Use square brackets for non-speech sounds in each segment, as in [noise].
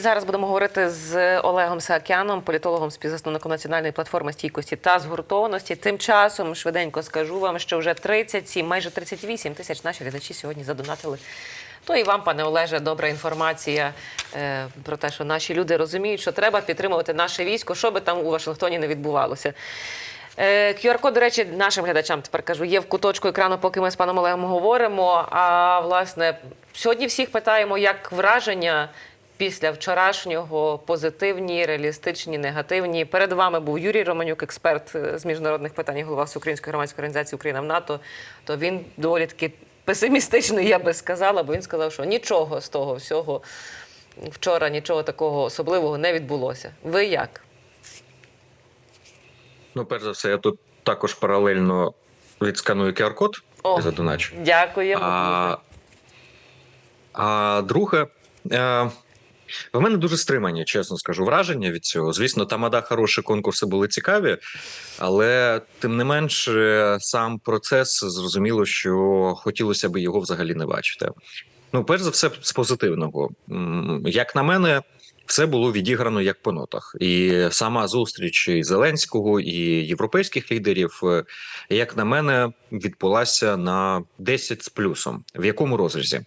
Зараз будемо говорити з Олегом Саакяном, політологом, співзасновником національної платформи стійкості та згуртованості. Тим часом швиденько скажу вам, що вже 37, майже 38 тисяч наші глядачі сьогодні задонатили. То і вам, пане Олеже, добра інформація е, про те, що наші люди розуміють, що треба підтримувати наше військо, що би там у Вашингтоні не відбувалося. Е, QR-код, до речі, нашим глядачам тепер кажу, є в куточку екрану, поки ми з паном Олегом говоримо. А власне, сьогодні всіх питаємо, як враження після вчорашнього позитивні, реалістичні, негативні. Перед вами був Юрій Романюк, експерт е, з міжнародних питань, голова Всеукраїнської громадської організації Україна в НАТО. То він доволі таки песимістичний, я би сказала, бо він сказав, що нічого з того всього вчора, нічого такого особливого не відбулося. Ви як? Ну, перш за все, я тут також паралельно відсканую QR-код і задоначу. Дякуємо. А, а друге, е, в мене дуже стримані, чесно скажу, враження від цього. Звісно, тамада хороші конкурси були цікаві, але тим не менш, сам процес зрозуміло, що хотілося б його взагалі не бачити. Ну, перш за все, з позитивного. Як на мене, все було відіграно як по нотах, і сама зустріч і Зеленського і європейських лідерів, е, як на мене, відбулася на 10 з плюсом. В якому розрізі?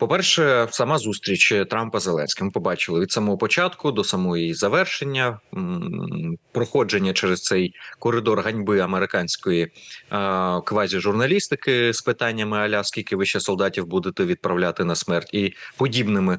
По-перше, сама зустріч Трампа Зеленським. Побачили від самого початку до самої завершення проходження через цей коридор ганьби американської е, квазі-журналістики з питаннями аля скільки ви ще солдатів будете відправляти на смерть, і подібними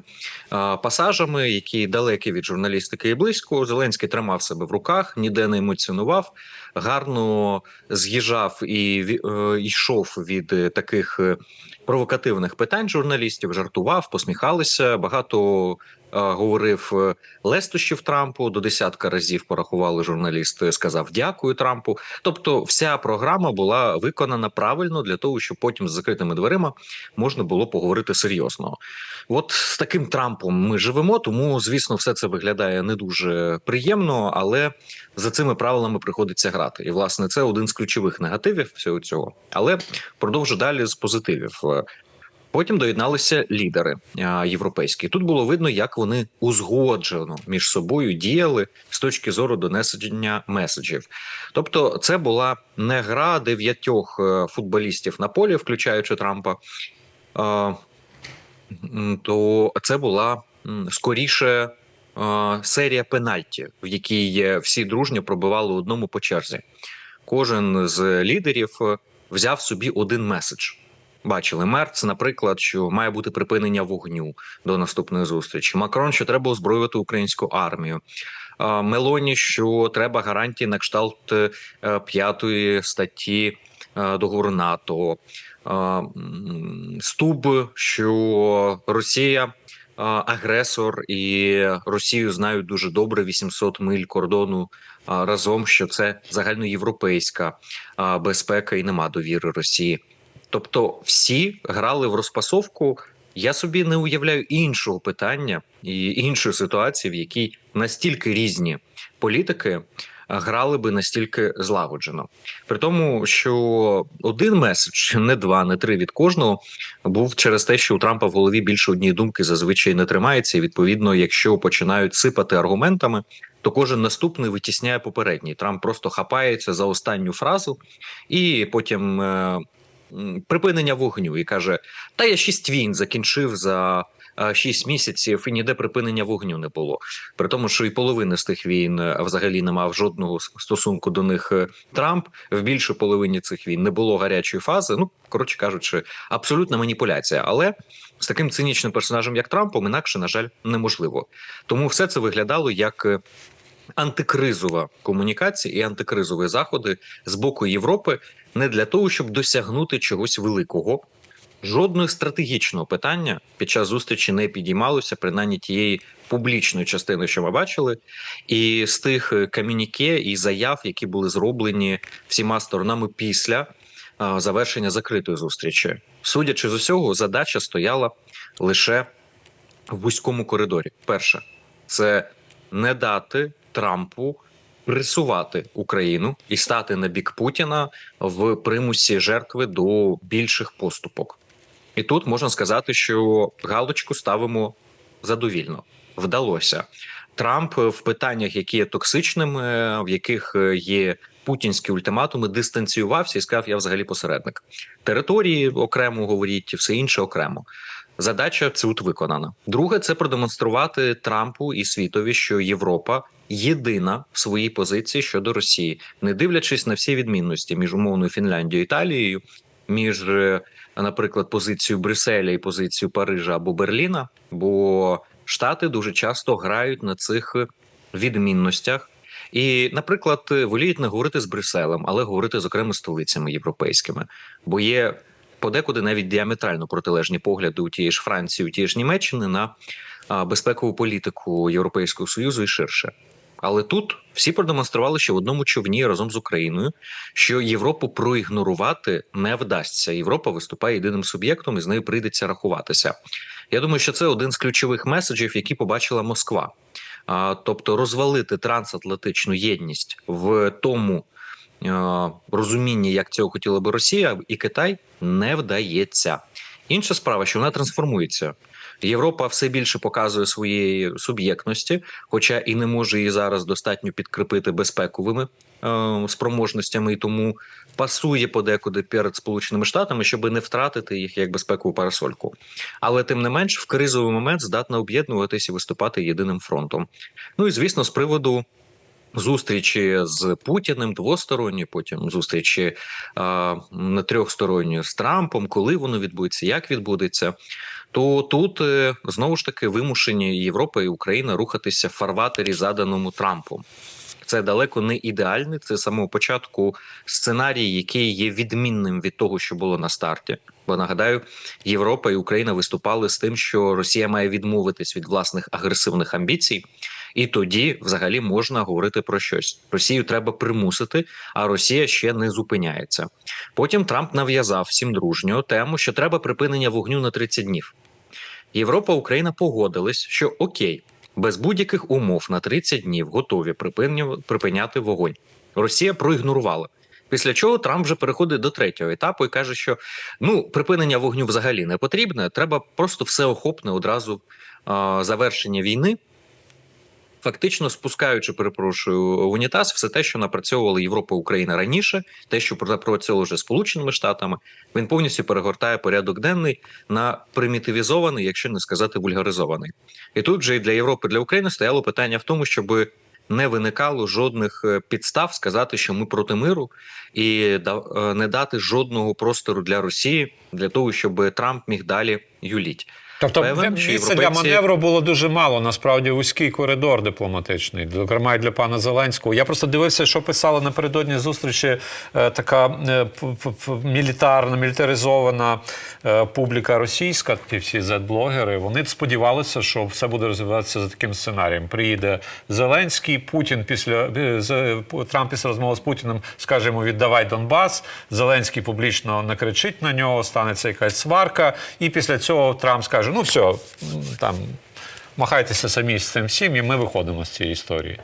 пасажами, які далекі від журналістики і близько. Зеленський тримав себе в руках, ніде не емоціонував, гарно з'їжджав і е, йшов від е, таких. е, провокативних питань журналістів, жартував, посміхалися. Багато говорив е, лестощів Трампу. До десятка разів порахували журналісти. Сказав дякую Трампу. Тобто, вся програма була виконана правильно для того, щоб потім з закритими дверима можна було поговорити серйозно. От з таким Трампом ми живемо, тому звісно, все це виглядає не дуже приємно, але за цими правилами приходиться грати. І власне це один з ключових негативів всього цього. Але продовжу далі з позитивів. Потім доєдналися лідери європейські. Тут було видно, як вони узгоджено між собою діяли з точки зору донесення меседжів. Тобто, це була не гра дев'ятьох е, футболістів на полі, включаючи Трампа. То це була скоріше е, серія пенальті, в якій е, всі дружньо пробивали одному по черзі. Кожен з лідерів взяв собі один меседж. Бачили Мерц, наприклад, що має бути припинення вогню до наступної зустрічі. Макрон, що треба озброювати українську армію. Мелоні, що треба гарантії на кшталт е, п'ятої статті е, договору НАТО. Стуб, що Росія е, агресор, і Росію знають дуже добре 800 миль кордону разом, що це загальноєвропейська безпека і нема довіри Росії. Тобто, всі грали в розпасовку. Я собі не уявляю іншого питання і іншої ситуації, в якій настільки різні політики грали би настільки злагоджено. При тому, що один меседж, не два, не три від кожного, був через те, що у Трампа в голові більше однієї думки зазвичай не тримається. І відповідно, якщо починають сипати аргументами, то кожен наступний витісняє попередній. Трамп просто хапається за останню фразу і потім. Припинення вогню і каже: Та я шість війн закінчив за е, шість місяців, і ніде припинення вогню не було. При тому, що і половини з тих війн е, взагалі не мав жодного стосунку до них е, Трамп. В більшій половині цих війн не було гарячої фази. Ну коротше кажучи, абсолютна маніпуляція. Але з таким цинічним персонажем, як Трампом, інакше, на жаль, неможливо. Тому все це виглядало як. Е, Антикризова комунікація і антикризові заходи з боку Європи не для того, щоб досягнути чогось великого. Жодного стратегічного питання під час зустрічі не підіймалося, принаймні тієї публічної частини, що ми бачили, і з тих е, комюніке і заяв, які були зроблені всіма сторонами після а, завершення закритої зустрічі. Судячи з усього, задача стояла лише в вузькому коридорі. Перше, це не дати Трампу пресувати Україну і стати на бік Путіна в примусі жертви до більших поступок. І тут можна сказати, що галочку ставимо задовільно. вдалося. Трамп в питаннях, які є токсичними, в яких е, є путінські ультиматуми, дистанціювався і сказав: я взагалі посередник. Території окремо говоріть, все інше окремо. Задача тут виконана. Друге, це продемонструвати Трампу і світові, що Європа єдина в своїй позиції щодо Росії, не дивлячись на всі відмінності між умовною Фінляндією і Італією, між, е, наприклад, позицією Брюсселя і позицією Парижа або Берліна. Бо Штати дуже часто грають на цих відмінностях. І, наприклад, воліють не говорити з Брюсселем, але говорити з окремими столицями європейськими, бо є подекуди навіть діаметрально протилежні погляди у тієї ж Франції, у тієї ж Німеччини на безпекову політику Європейського союзу і ширше. Але тут всі продемонстрували, що в одному човні разом з Україною, що Європу проігнорувати не вдасться. Європа виступає єдиним суб'єктом, і з нею прийдеться рахуватися. Я думаю, що це один з ключових меседжів, які побачила Москва. А, тобто розвалити трансатлантичну єдність в тому е, розумінні, як цього хотіла би Росія і Китай, не вдається. Інша справа, що вона трансформується. Європа все більше показує своєї суб'єктності, хоча і не може її зараз достатньо підкріпити безпековими е, спроможностями, і тому пасує подекуди перед Сполученими Штатами, щоб не втратити їх як безпекову парасольку. Але тим не менш, в кризовий момент здатна об'єднуватися і виступати єдиним фронтом. Ну і звісно, з приводу. Зустрічі з Путіним двосторонні, потім зустрічі а, на трьохсторонні з Трампом, коли воно відбудеться, як відбудеться, то тут е, знову ж таки вимушені Європа і Україна рухатися в фарватері, заданому Трампом. Це далеко не ідеальний. Це самого початку сценарій, який є відмінним від того, що було на старті. Бо нагадаю, Європа і Україна виступали з тим, що Росія має відмовитись від власних агресивних амбіцій, і тоді взагалі можна говорити про щось. Росію треба примусити, а Росія ще не зупиняється. Потім Трамп нав'язав всім дружньо тему, що треба припинення вогню на 30 днів. Європа, Україна погодились, що окей, без будь-яких умов на 30 днів готові припиняти вогонь. Росія проігнорувала. Після чого Трамп вже переходить до третього етапу і каже, що ну припинення вогню взагалі не потрібне. Треба просто всеохопне одразу а, завершення війни, фактично спускаючи, перепрошую, в унітаз все те, що напрацьовувала Європа Україна раніше, те, що напрацьовували вже Сполученими Штатами, він повністю перегортає порядок денний на примітивізований, якщо не сказати вульгаризований. І тут же і для Європи, для України стояло питання в тому, щоб не виникало жодних е, підстав сказати, що ми проти миру, і е, не дати жодного простору для Росії для того, щоб Трамп міг далі юліть. Тобто Певен, місця для маневру було дуже мало. Насправді вузький коридор дипломатичний, зокрема і для пана Зеленського. Я просто дивився, що писала напередодні зустрічі е, така е, мілітарна, мілітаризована е, публіка російська, ті всі зет-блогери. Вони сподівалися, що все буде розвиватися за таким сценарієм. Приїде Зеленський, Путін після е, з- Трамп після розмови з Путіним скаже йому віддавай Донбас. Зеленський публічно накричить на нього, станеться якась сварка, і після цього Трамп скаже: ну все, там махайтеся самі з цим всім, і ми виходимо з цієї історії.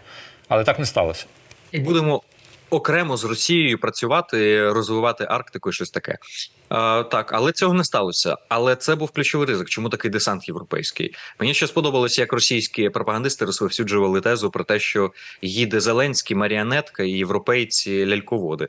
Але так не сталося. Будемо окремо з Росією працювати, розвивати Арктику щось таке. Так, але цього не сталося. Але це був ключовий ризик. Чому такий десант європейський? Мені ще сподобалося, як російські пропагандисти розповсюджували тезу про те, що їде Зеленський, маріонетка і європейці ляльководи.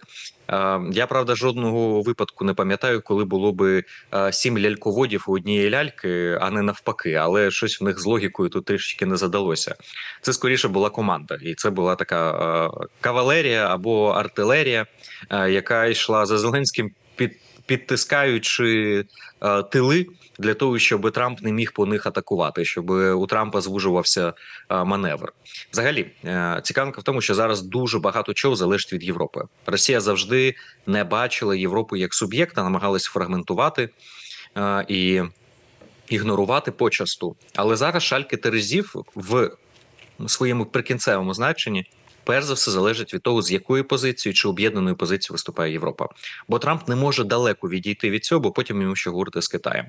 Я правда жодного випадку не пам'ятаю, коли було би сім ляльководів у однієї ляльки, а не навпаки. Але щось в них з логікою тут трішки не задалося. Це скоріше була команда, і це була така кавалерія або артилерія, яка йшла за Зеленським під. Підтискаючи е, тили для того, щоб Трамп не міг по них атакувати, щоб у Трампа звужувався е, маневр. Взагалі, е, цікавинка в тому, що зараз дуже багато чого залежить від Європи. Росія завжди не бачила Європу як суб'єкта, намагалась фрагментувати е, і ігнорувати почасту. Але зараз шальки Терезів в своєму прикінцевому значенні. Перш за все залежить від того, з якої позиції чи об'єднаної позиції виступає Європа. Бо Трамп не може далеко відійти від цього, бо потім йому ще говорити з Китаєм.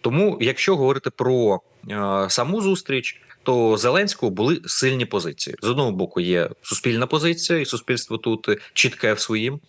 Тому, якщо говорити про е, саму зустріч, то Зеленського були сильні позиції. З одного боку, є суспільна позиція, і суспільство тут чітке в своїм е,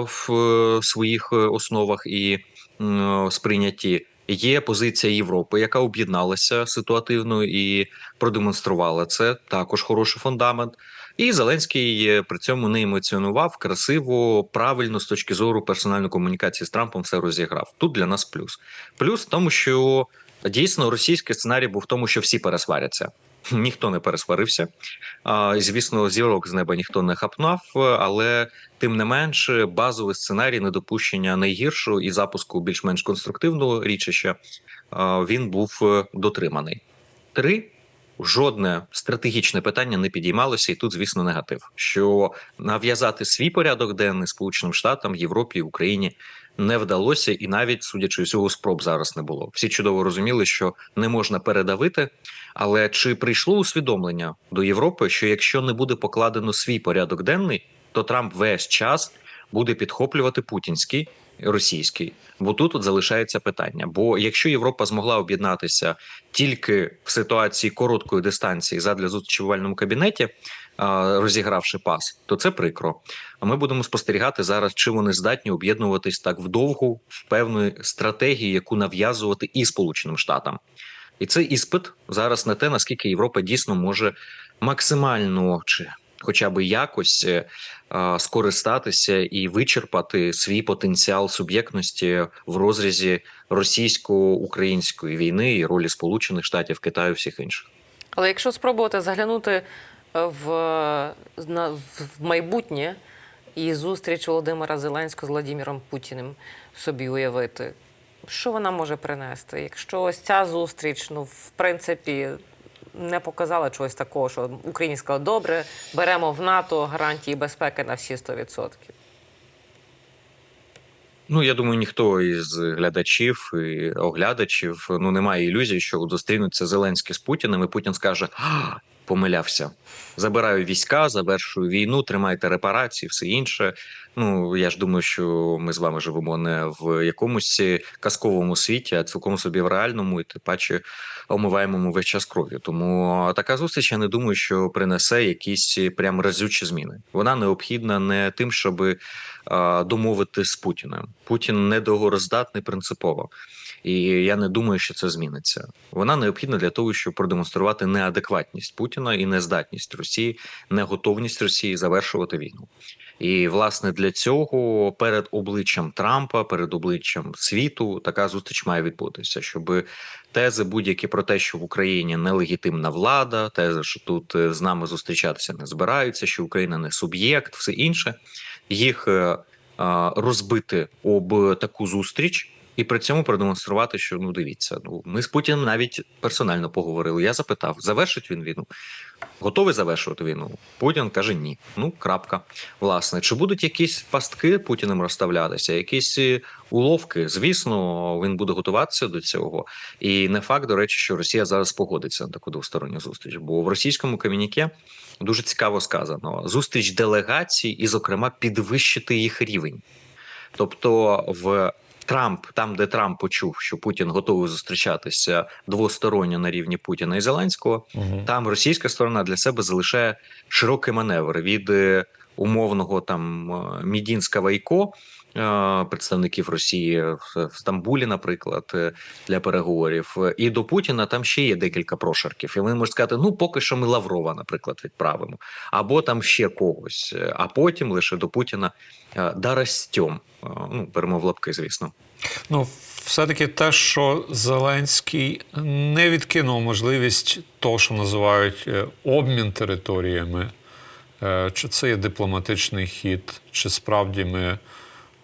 в е, своїх е, основах і м, сприйнятті. Є позиція Європи, яка об'єдналася ситуативно і продемонструвала це. Також хороший фундамент. І Зеленський е, при цьому не емоціонував красиво, правильно з точки зору персональної комунікації з Трампом все розіграв. Тут для нас плюс. Плюс в тому, що дійсно російський сценарій був в тому, що всі пересваряться. [laughs] Ніхто не пересварився. Звісно, зірок з неба ніхто не хапнав, але тим не менш, базовий сценарій недопущення найгіршого і запуску більш-менш конструктивного річища він був е, дотриманий. Три жодне стратегічне питання не підіймалося, і тут, звісно, негатив. Що нав'язати свій порядок денний Сполученим Штатам, Європі, Україні не вдалося, і навіть, судячи з цього, спроб зараз не було. Всі чудово розуміли, що не можна передавити. Але чи прийшло усвідомлення до Європи, що якщо не буде покладено свій порядок денний, то Трамп весь час буде підхоплювати путінський російський? Бо тут от залишається питання. Бо якщо Європа змогла об'єднатися тільки в ситуації короткої дистанції задля зустрічі в овальному кабінеті, розігравши пас, то це прикро. А ми будемо спостерігати зараз, чи вони здатні об'єднуватись так вдовгу в певної стратегії, яку нав'язувати і Сполученим Штатам. І це іспит зараз на те, наскільки Європа дійсно може максимально чи хоча б якось е, скористатися і вичерпати свій потенціал суб'єктності в розрізі російсько-української війни і ролі Сполучених Штатів, Китаю, всіх інших. Але якщо спробувати заглянути е, в, в майбутнє і зустріч Володимира Зеленського з Владимиром Путіним собі уявити, що вона може принести? Якщо ось ця зустріч, ну в принципі, не показала чогось такого, що Україні сказали, добре, беремо в НАТО гарантії безпеки на всі 100%. Ну я думаю, ніхто із глядачів і оглядачів ну немає ілюзій, що зустрінуться Зеленський з Путіним, і Путін скаже: «А, помилявся. Забираю війська, завершую війну, тримайте репарації, все інше. Ну я ж думаю, що ми з вами живемо не в якомусь казковому світі, а цілком собі в реальному, і тим паче омиваємому весь час кров'ю. Тому така зустріч я не думаю, що принесе якісь прям разючі зміни. Вона необхідна не тим, щоб домовити з Путіним. Путін недогороздатний принципово. І я не думаю, що це зміниться. Вона необхідна для того, щоб продемонструвати неадекватність Путіна і нездатність Росії, неготовність Росії завершувати війну. І власне для цього перед обличчям Трампа, перед обличчям світу, така зустріч має відбутися, щоб тези будь-які про те, що в Україні нелегітимна влада, тези, що тут е, з нами зустрічатися не збираються, що Україна не суб'єкт, все інше, їх е, е, розбити об таку зустріч. І при цьому продемонструвати, що ну дивіться, ну ми з Путіним навіть персонально поговорили. Я запитав, завершить він війну? Готовий завершувати війну? Путін каже ні. Ну крапка. Власне, чи будуть якісь пастки Путіним розставлятися, якісь е, уловки? Звісно, він буде готуватися до цього. І не факт, до речі, що Росія зараз погодиться на таку двосторонню зустріч. Бо в російському комюніке дуже цікаво сказано: зустріч делегацій і, зокрема, підвищити їх рівень. Тобто в Трамп, там, де Трамп почув, що Путін готовий зустрічатися двосторонньо на рівні Путіна і Зеленського, Угу. там російська сторона для себе залишає широкий маневр від е, умовного там е, Мідінська Вайко. Представників Росії в Стамбулі, наприклад, е, для переговорів, і до Путіна там ще є декілька прошарків. І вони можуть сказати: ну поки що ми Лаврова, наприклад, відправимо, або там ще когось, а потім лише до Путіна е, дарастьом. Е, Ну, беремо в лапки, звісно. Ну, все-таки те, що Зеленський не відкинув можливість того, що називають обмін територіями, чи це є дипломатичний хід, чи справді ми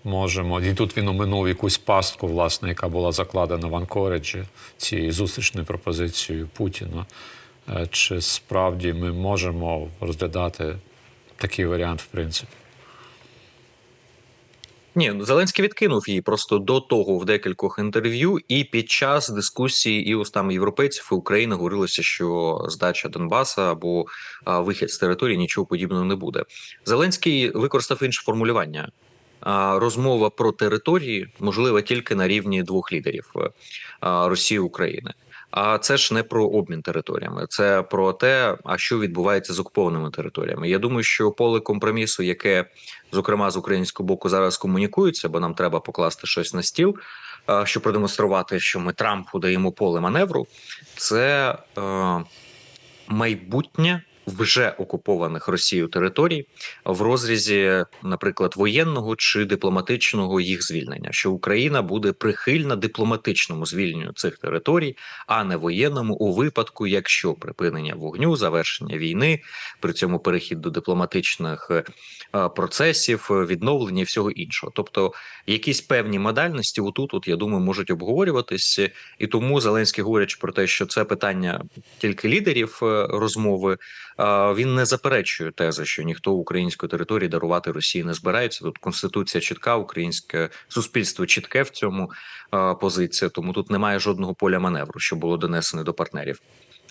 можемо. І тут він оминув якусь пастку, власне, яка була закладена в Анкориджі цією зустрічною пропозицією Путіна. Е, Чи справді ми можемо розглядати такий варіант, в принципі? Ні, ну, Зеленський відкинув її просто до того в декількох інтерв'ю, і під час дискусії і устами європейців і України говорилося, що здача Донбаса або а, вихід з території нічого подібного не буде. Зеленський використав інше формулювання. Розмова про території можлива тільки на рівні двох лідерів е, Росії і України. А це ж не про обмін територіями, це про те, а що відбувається з окупованими територіями. Я думаю, що поле компромісу, яке зокрема з українського боку зараз комунікується, бо нам треба покласти щось на стіл. щоб продемонструвати, що ми Трампу даємо поле маневру, це е, майбутнє вже окупованих Росією територій в розрізі, наприклад, воєнного чи дипломатичного їх звільнення, що Україна буде прихильна дипломатичному звільненню цих територій, а не воєнному у випадку, якщо припинення вогню, завершення війни, при цьому перехід до дипломатичних е, процесів, відновлення і всього іншого. Тобто, якісь певні модальності, отут, от я думаю, можуть обговорюватися, і тому Зеленський говорячи про те, що це питання тільки лідерів е, розмови. Він не заперечує тези, що ніхто української території дарувати Росії не збирається. Тут конституція чітка, українське суспільство чітке в цьому позиція. Тому тут немає жодного поля маневру, що було донесено до партнерів.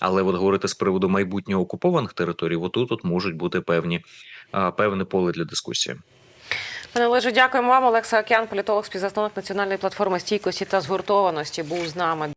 Але от говорити з приводу майбутнього окупованих територій, отут от можуть бути певні певне поле для дискусії. Пане Олеже, дякуємо вам. Олег Саакян, політолог, співзасновник національної платформи стійкості та згуртованості, був з нами.